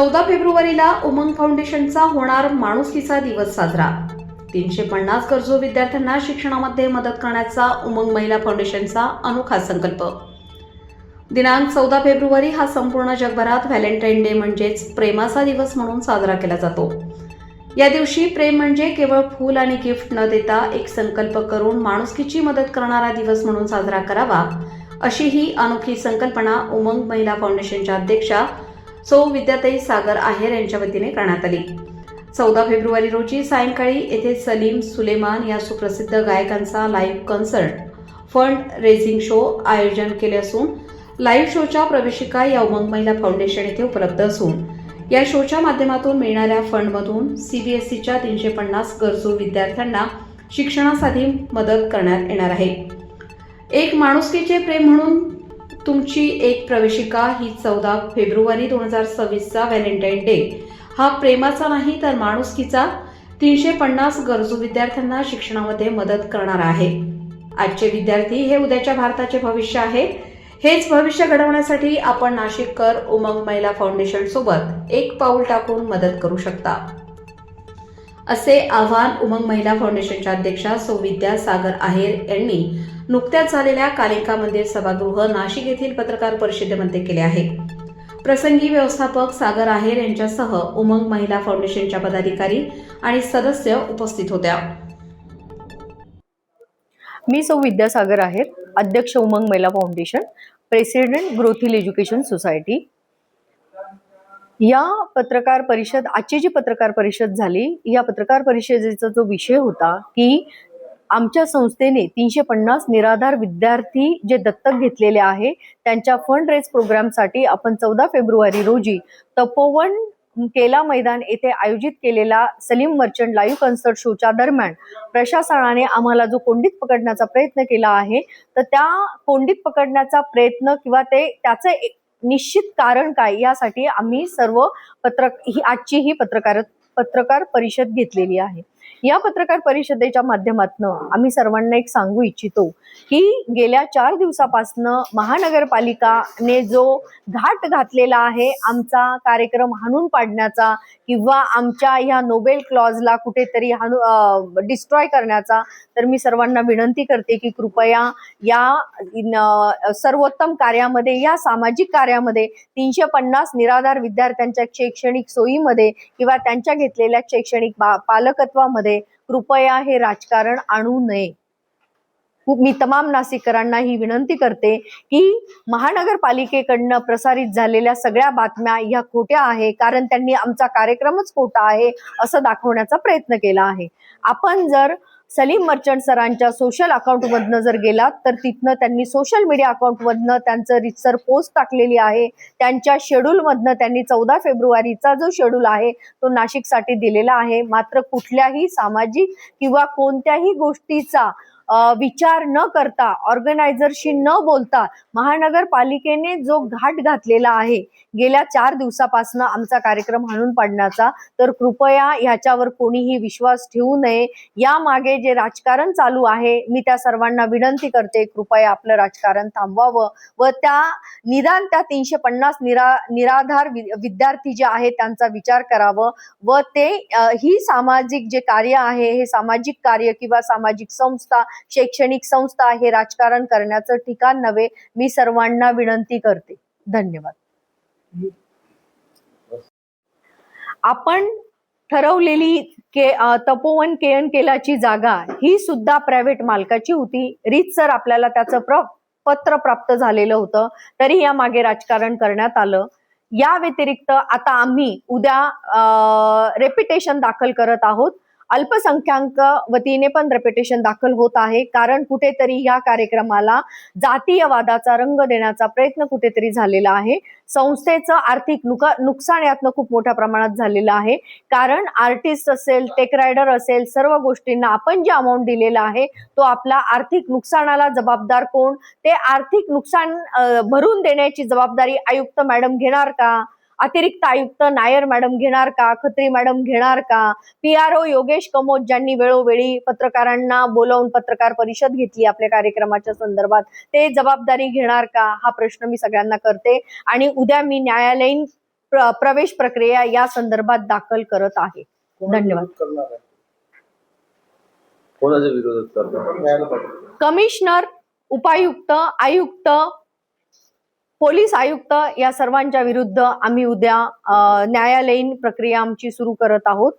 चौदा फेब्रुवारीला उमंग फाउंडेशनचा होणार माणुसकीचा दिवस साजरा. तीनशे पन्नास गरजू विद्यार्थ्यांना शिक्षणामध्ये मदत करण्याचा उमंग महिला फाउंडेशनचा अनोखा संकल्प. दिनांक चौदा फेब्रुवारी हा संपूर्ण जगभरात व्हॅलेंटाईन डे म्हणजेच प्रेमाचा दिवस म्हणून साजरा केला जातो. या दिवशी प्रेम म्हणजे केवळ फूल आणि गिफ्ट न देता एक संकल्प करून माणुसकीची मदत करणारा दिवस म्हणून साजरा करावा अशी ही अनोखी संकल्पना उमंग महिला फाउंडेशनच्या अध्यक्षा सौ विद्याताई सागर आहेर यांच्या वतीने करण्यात आली. चौदा फेब्रुवारी रोजी सायंकाळी येथे सलीम सुलेमान या सुप्रसिद्ध गायकांचा live concert fund raising show आयोजन केले असून लाईव्ह शोच्या प्रवेशिका या उमंग महिला फाउंडेशन येथे उपलब्ध असून या शोच्या माध्यमातून मिळणाऱ्या फंडमधून सीबीएसईच्या तीनशे पन्नास गरजू विद्यार्थ्यांना शिक्षणासाठी मदत करण्यात येणार आहे. एक माणुसकीचे प्रेम म्हणून तुमची एक प्रवेशिका ही चौदा फेब्रुवारी दोन हजार सव्वीसचा व्हॅलेंटाईन डे. हा प्रेमाचा नाही तर माणुसकीचा. तीनशे पन्नास गरजू विद्यार्थ्यांना शिक्षणामध्ये मदत करणार आहे. आजचे विद्यार्थी हे उद्याच्या भारताचे भविष्य आहे. हेच भविष्य घडवण्यासाठी आपण नाशिककर उमंग महिला फाउंडेशन सोबत एक पाऊल टाकून मदत करू शकता. असे आव्हान उमंग महिला फाउंडेशनच्या अध्यक्षा सौविद्या सागर आहेर यांनी नुकत्याच झालेल्या कालिका मंदिर सभागृह नाशिक येथील पत्रकार परिषदेमध्ये केले आहे. प्रसंगी व्यवस्थापक सागर आहेर यांच्यासह उमंग महिला फाउंडेशनच्या पदाधिकारी आणि सदस्य उपस्थित होत्या. मी सौ विद्यासागर आहेर अध्यक्ष उमंग महिला फाउंडेशन प्रेसिडेंट ग्रोथिल एज्युकेशन सोसायटी. या पत्रकार परिषद आजची जी पत्रकार परिषद झाली या पत्रकार परिषदेचा जो विषय होता की आमच्या संस्थेने तीनशे पन्नास निराधार विद्यार्थी जे दत्तक घेतलेले आहे त्यांच्या फंड रेज प्रोग्रामसाठी आपण चौदा फेब्रुवारी रोजी तपोवन केला मैदान येथे आयोजित केलेला सलीम मर्चंट लाईव्ह कन्सर्ट शोच्या दरम्यान प्रशासनाने आम्हाला जो कोंडीत पकडण्याचा प्रयत्न केला आहे तर त्या कोंडीत पकडण्याचा प्रयत्न किंवा ते त्याचं एक निश्चित कारण काय यासाठी आम्ही सर्व पत्रक ही आजची ही पत्रकार पत्रकार परिषद घेतलेली आहे. या पत्रकार परिषदेच्या माध्यमातून आम्ही सर्वांना एक सांगू इच्छितो की गेल्या चार दिवसापासनं महानगरपालिकाने जो घाट घातलेला आहे आमचा कार्यक्रम हाणून पाडण्याचा किंवा आमच्या ह्या नोबेल क्लॉजला कुठेतरी हाणू डिस्ट्रॉय करण्याचा तर मी सर्वांना विनंती करते की कृपया या सर्वोत्तम कार्यामध्ये या सामाजिक कार्यामध्ये तीनशे पन्नास निराधार विद्यार्थ्यांच्या शैक्षणिक सोयीमध्ये किंवा त्यांच्या घेतलेल्या शैक्षणिक पालकत्वामध्ये मध्ये कृपया हे राजकारण आणू नये. मी तमाम नाशिककरांना ही विनंती करते की महानगरपालिकेकडनं प्रसारित झालेल्या सगळ्या बातम्या ह्या खोट्या आहे कारण त्यांनी आमचा कार्यक्रमच खोटा आहे असं दाखवण्याचा प्रयत्न केला आहे. आपण जर सलीम मर्चंट सरांच्या सोशल अकाउंटमधनं जर गेलात तर तिथनं त्यांनी सोशल मीडिया अकाउंटमधनं त्यांचं रितसर पोस्ट टाकलेली आहे. त्यांच्या शेड्यूलमधनं त्यांनी चौदा फेब्रुवारीचा जो शेड्यूल आहे तो नाशिकसाठी दिलेला आहे. मात्र कुठल्याही सामाजिक किंवा कोणत्याही गोष्टीचा विचार न करता ऑर्गनायझरशी न बोलता महानगरपालिकेने जो घाट घातलेला आहे गेल्या चार दिवसापासून आमचा कार्यक्रम हाणून पाडण्याचा तर कृपया ह्याच्यावर कोणीही विश्वास ठेवू नये. या मागे जे राजकारण चालू आहे मी त्या सर्वांना विनंती करते कृपया आपलं राजकारण थांबवावं. व त्या निदान त्या तीनशे पन्नास निरा निराधार वि- विद्यार्थी जे आहेत त्यांचा विचार करावं. व ते ही सामाजिक जे कार्य आहे हे सामाजिक कार्य किंवा सामाजिक संस्था शैक्षणिक संस्था हे राजकारण करण्याचं ठिकाण नव्हे मी सर्वांना विनंती करते. धन्यवाद. आपण ठरवलेली के तपोवन केयन केलाची जागा ही सुद्धा प्रायव्हेट मालकाची होती. रीतसर आपल्याला त्याचं प्र पत्र प्राप्त झालेलं होतं. तरी या मागे राजकारण करण्यात आलं. या व्यतिरिक्त आता आम्ही उद्या रेप्युटेशन दाखल करत आहोत. अल्पसंख्याक वतीने पण रेप्युटेशन दाखल होत आहे. कारण कुठेतरी या कार्यक्रमाला जातीयवादाचा रंग देण्याचा प्रयत्न कुठेतरी झालेला आहे. संस्थेचं आर्थिक नुका नुकसान यातनं खूप मोठ्या प्रमाणात झालेलं आहे. कारण आर्टिस्ट असेल टेक रायडर असेल सर्व गोष्टींना आपण जे अमाऊंट दिलेला आहे तो आपला आर्थिक नुकसानाला जबाबदार कोण? ते आर्थिक नुकसान भरून देण्याची जबाबदारी आयुक्त मॅडम घेणार का? अतिरिक्त आयुक्त नायर मॅडम घेणार का? खत्री मॅडम घेणार का? P R O Yogesh Kamod ज्यांनी वेळोवेळी पत्रकारांना बोलावून पत्रकार परिषद घेतली आपल्या कार्यक्रमाच्या संदर्भात ते जबाबदारी घेणार का? हा प्रश्न मी सगळ्यांना करते आणि उद्या मी न्यायालयीन प्र- प्रवेश प्रक्रिया या संदर्भात दाखल करत आहे. धन्यवाद. कोणाच्या विरोधात कमिशनर उपायुक्त आयुक्त पोलीस आयुक्त या सर्वांच्या विरुद्ध आम्ही उद्या न्यायालयीन प्रक्रिया आमची सुरू करत आहोत.